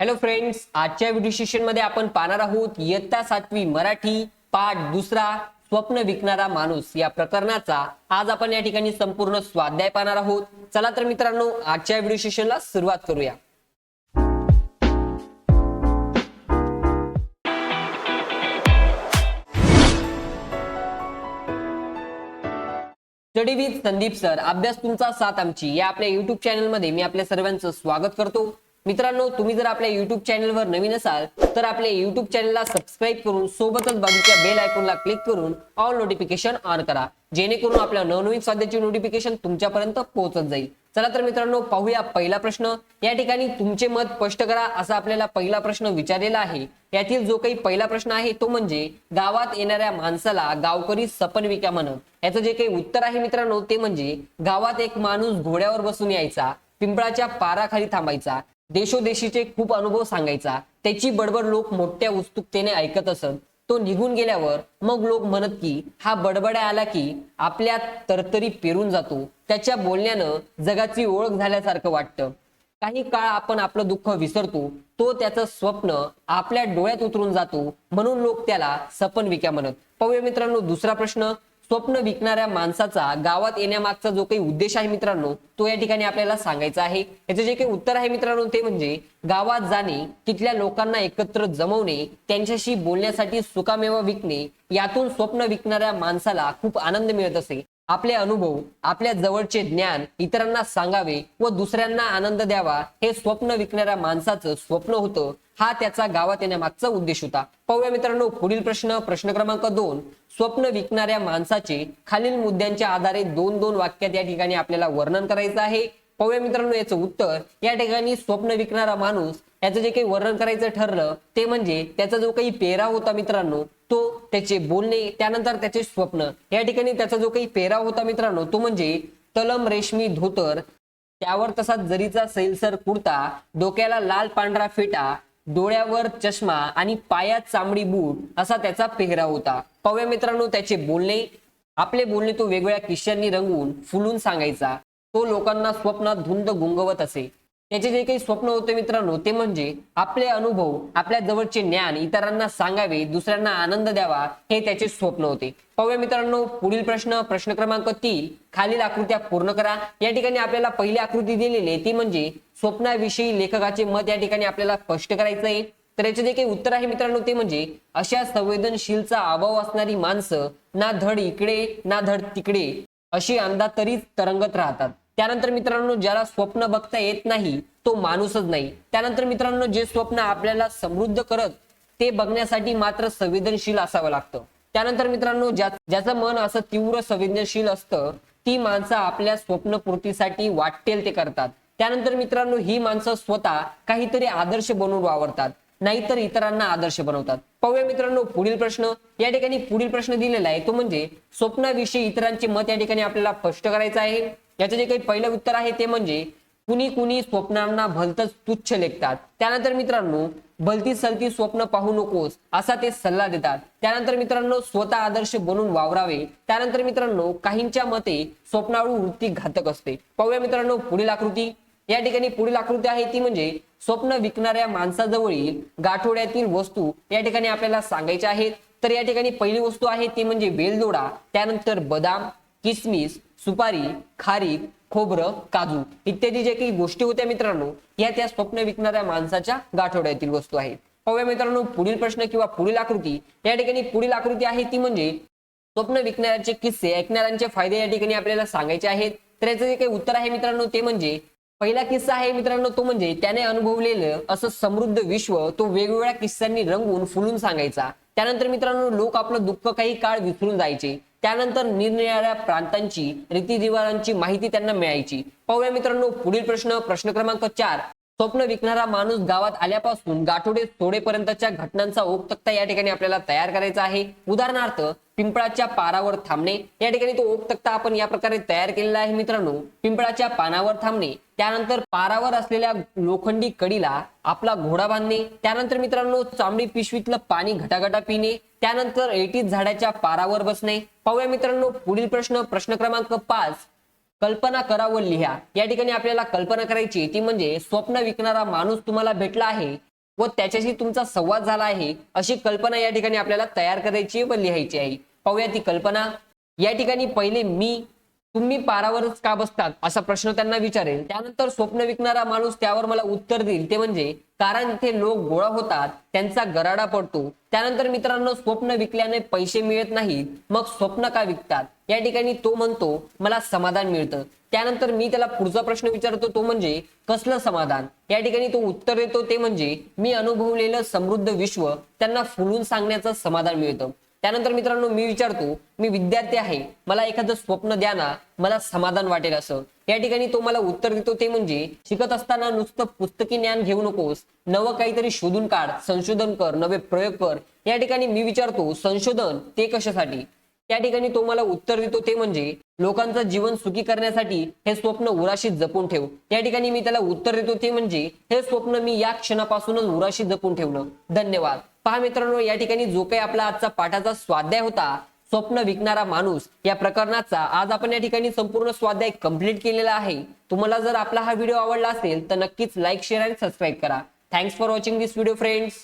Hello friends आजच्या video सेशनमध्ये आपण पाहणार आहोत इयत्ता सातवी मराठी पाठ दुसरा स्वप्न विकणारा माणूस या प्रकरणाचा. आज आपण या ठिकाणी संपूर्ण स्वाध्याय पाहणार आहोत. चला तर मित्रांनो आजच्या व्हिडिओ सेशनला सुरुवात करूया. स्टडी विथ संदीप सर अभ्यास तुमचा साथ आमची. या आपल्या युट्यूब चॅनलमध्ये मी आपल्या सर्वांचं स्वागत करतो. मित्रांनो तुम्ही जर आपल्या युट्यूब चॅनलवर नवीन असाल तर आपल्या युट्यूब चॅनलला सबस्क्राईब करून सोबतच बाजूच्या बेल आयकॉनला क्लिक करून ऑल नोटिफिकेशन ऑन करा. जेणेकरून आपल्या नवनवीन स्वाध्याची नोटिफिकेशन तुमच्यापर्यंत पोहोचत जाईल. चला तर मित्रांनो पाहूया पहिला प्रश्न. या ठिकाणी तुमचे मत स्पष्ट करा असा आपल्याला पहिला प्रश्न विचारलेला आहे. यातील जो काही पहिला प्रश्न आहे तो म्हणजे गावात येणाऱ्या माणसाला गावकरी सपनविका म्हणत. याचं जे काही उत्तर आहे मित्रांनो ते म्हणजे गावात एक माणूस घोड्यावर बसून यायचा पिंपळाच्या पाराखाली थांबायचा. देशोदेशीचे खूप अनुभव सांगायचा. त्याची बडबड लोक मोठ्या उत्सुकतेने ऐकत असत. तो निघून गेल्यावर मग लोक म्हणत की हा बडबड्या आला की आपल्या तरतरी पेरून जातो. त्याच्या बोलण्यानं जगाची ओळख झाल्यासारखं वाटतं. काही काळ आपण आपलं दुःख विसरतो. तो त्याचं स्वप्न आपल्या डोळ्यात उतरून जातो. म्हणून लोक त्याला सपन विक्या म्हणत. पाहूया मित्रांनो दुसरा प्रश्न. स्वप्न विकणाऱ्या माणसाचा गावात येण्यामागचा जो काही उद्देश आहे मित्रांनो तो या ठिकाणी आपल्याला सांगायचा आहे. याचं जे काही उत्तर आहे मित्रांनो ते म्हणजे गावात जाणे तिथल्या लोकांना एकत्र जमवणे त्यांच्याशी बोलण्यासाठी सुकामेवा विकणे यातून स्वप्न विकणाऱ्या माणसाला खूप आनंद मिळत असे. आपले अनुभव आपल्या जवळचे ज्ञान इतरांना सांगावे व दुसऱ्यांना आनंद द्यावा हे स्वप्न विकणाऱ्या माणसाचं स्वप्न होतं. हा त्याचा गावात येण्यामागचा उद्देश होता. पाहूया मित्रांनो पुढील प्रश्न प्रश्न क्रमांक दोन. स्वप्न विकणाऱ्या माणसाचे खालील मुद्द्यांच्या आधारे दोन दोन वाक्यात या ठिकाणी आपल्याला वर्णन करायचं आहे. पाहूया मित्रांनो याचं उत्तर. या ठिकाणी स्वप्न विकणारा माणूस याचं जे काही वर्णन करायचं ठरलं ते म्हणजे त्याचा जो काही पेरा होता मित्रांनो तो त्याचे बोलणे त्यानंतर त्याचे स्वप्न. या ठिकाणी त्याचा जो काही पेराव होता मित्रांनो तो म्हणजे तलम रेशमी धोतर. त्यावर तसा जरीचा सैलसर कुर्ता डोक्याला लाल पांढरा फेटा डोळ्यावर चष्मा आणि पायात चामडी बूट असा त्याचा पेहराव होता. पाहूया मित्रांनो त्याचे बोलणे. आपले बोलणे तो वेगवेगळ्या किश्यांनी रंगवून फुलून सांगायचा. तो लोकांना स्वप्नात धुंद गुंगवत असे. याचे जे काही स्वप्न होते मित्रांनो ते म्हणजे आपले अनुभव आपल्या जवळचे ज्ञान इतरांना सांगावे दुसऱ्यांना आनंद द्यावा हे त्याचे स्वप्न होते. पाहूया मित्रांनो पुढील प्रश्न प्रश्न क्रमांक तीन. खालील आकृत्या पूर्ण करा. या ठिकाणी आपल्याला पहिली आकृती दिलेली आहे ती म्हणजे स्वप्नाविषयी लेखकाचे मत या ठिकाणी आपल्याला स्पष्ट करायचं आहे. तर याचे जे काही उत्तर आहे मित्रांनो ते म्हणजे अशा संवेदनशीलचा अभाव असणारी माणसं ना धड इकडे ना धड तिकडे अशी अंदातरीच तरंगत राहतात. त्यानंतर मित्रांनो ज्याला स्वप्न बघता येत नाही तो माणूसच नाही. त्यानंतर मित्रांनो जे स्वप्न आपल्याला समृद्ध करत ते बघण्यासाठी मात्र संवेदनशील असावं लागतं. त्यानंतर मित्रांनो ज्या ज्याचं मन असं तीव्र संवेदनशील असतं ती माणसं आपल्या स्वप्नपूर्तीसाठी वाटेल ते करतात. त्यानंतर मित्रांनो ही माणसं स्वतः काहीतरी आदर्श बनवून वावरतात नाहीतर इतरांना आदर्श बनवतात. पाहूया मित्रांनो पुढील प्रश्न. या ठिकाणी पुढील प्रश्न दिलेला आहे तो म्हणजे स्वप्नाविषयी इतरांचे मत या ठिकाणी आपल्याला स्पष्ट करायचं आहे. याचं जे काही पहिलं उत्तर आहे ते म्हणजे कुणी कुणी स्वप्नांना भलतच तुच्छ लेखतात. त्यानंतर मित्रांनो भलती सलती स्वप्न पाहू नकोस असा ते सल्ला देतात. त्यानंतर मित्रांनो स्वतः आदर्श बनून वावरावे. त्यानंतर मित्रांनो काहींच्या मते स्वप्नाळू वृत्ती घातक असते. पाहूया मित्रांनो पुढील आकृती. या ठिकाणी पुढील आकृती आहे ती म्हणजे स्वप्न विकणाऱ्या माणसाजवळील गाठोड्यातील वस्तू या ठिकाणी आपल्याला सांगायच्या आहेत. तर या ठिकाणी पहिली वस्तू आहे ती म्हणजे वेलदोडा त्यानंतर बदाम किसमिस सुपारी खारीक खोबरं काजू इत्यादी जे काही गोष्टी होत्या मित्रांनो या त्या स्वप्न विकणाऱ्या माणसाच्या गाठोड्यातील वस्तू आहेत. पाहूया मित्रांनो पुढील प्रश्न किंवा पुढील आकृती. या ठिकाणी पुढील आकृती आहे ती म्हणजे स्वप्न विकणाऱ्याचे किस्से ऐकणाऱ्यांचे फायदे या ठिकाणी आपल्याला सांगायचे आहेत. तर याचं जे काही उत्तर आहे मित्रांनो ते म्हणजे पहिला किस्सा आहे मित्रांनो तो म्हणजे त्याने अनुभवलेलं असं समृद्ध विश्व तो वेगवेगळ्या किस्स्यांनी रंगवून फुलून सांगायचा. त्यानंतर मित्रांनो लोक आपलं दुःख काही काळ विसरून जायचे. त्यानंतर निरनिराळ्या प्रांतांची रीतीरिवाजांची माहिती त्यांना मिळायची. पाहूया मित्रांनो पुढील प्रश्न प्रश्न क्रमांक चार. स्वप्न विकणारा माणूस गावात आल्यापासून गाठोडे सोडेपर्यंतच्या घटनांचा ओघ तक्ता या ठिकाणी आपल्याला तयार करायचा आहे. उदाहरणार्थ पिंपळाच्या पारावर थांबणे या ठिकाणी तो ओघ तक्ता आपण या प्रकारे तयार केलेला आहे मित्रांनो. पिंपळाच्या पानावर थांबणे त्यानंतर पारावर असलेल्या लोखंडी कडीला आपला घोडा बांधणे त्यानंतर मित्रांनो चांबडी पिशवीतलं पाणी घटाघटा पिणे त्यानंतर ऐटीत झाडाच्या पारावर बसणे. पाहूया मित्रांनो पुढील प्रश्न प्रश्न क्रमांक पाच. कल्पना करा व लिहा. या ठिकाणी आपल्याला कल्पना करायची ती म्हणजे स्वप्न विकणारा माणूस तुम्हाला भेटला आहे व त्याच्याशी तुमचा संवाद झाला आहे अशी कल्पना या ठिकाणी आपल्याला तयार करायची व लिहायची आहे. पाहूया ती कल्पना. या ठिकाणी पहिले मी तुम्ही पारावरच का बसतात? असा प्रश्न त्यांना विचारेल. त्यानंतर स्वप्न विकणारा माणूस त्यावर मला उत्तर देईल. ते म्हणजे कारण इथे लोक गोळा होतात त्यांचा गराडा पडतो. त्यानंतर मित्रांनो स्वप्न विकल्याने पैसे मिळत नाहीत. मग स्वप्न का विकतात? या ठिकाणी तो म्हणतो मला समाधान मिळतं. त्यानंतर मी त्याला पुढचा प्रश्न विचारतो तो म्हणजे कसलं समाधान? या ठिकाणी तो उत्तर देतो ते म्हणजे मी अनुभवलेलं समृद्ध विश्व त्यांना फुलून सांगण्याचं समाधान मिळतं. त्यानंतर मित्रांनो मी विचारतो मी विद्यार्थी आहे मला एखादं स्वप्न द्या ना मला समाधान वाटेल असं. या ठिकाणी तो मला उत्तर देतो ते म्हणजे शिकत असताना नुसतं पुस्तकी ज्ञान घेऊ नकोस नवं काहीतरी शोधून काढ संशोधन कर नवे प्रयोग कर. या ठिकाणी मी विचारतो संशोधन ते कशासाठी? त्या ठिकाणी तो मला उत्तर देतो ते म्हणजे लोकांचं जीवन सुखी करण्यासाठी हे स्वप्न उराशी जपून ठेव. या ठिकाणी मी त्याला उत्तर देतो ते म्हणजे हे स्वप्न मी या क्षणापासूनच उराशी जपून ठेवलं. धन्यवाद. पहा मित्रांनो या ठिकाणी जो काही आपला आजचा पाठाचा स्वाध्याय होता स्वप्न विकणारा माणूस या प्रकरणाचा आज आपण या ठिकाणी संपूर्ण स्वाध्याय कंप्लीट केलेला आहे. तुम्हाला जर आपला हा व्हिडिओ आवडला असेल तर नक्कीच लाईक शेअर आणि सबस्क्राईब करा. Thanks for watching this video friends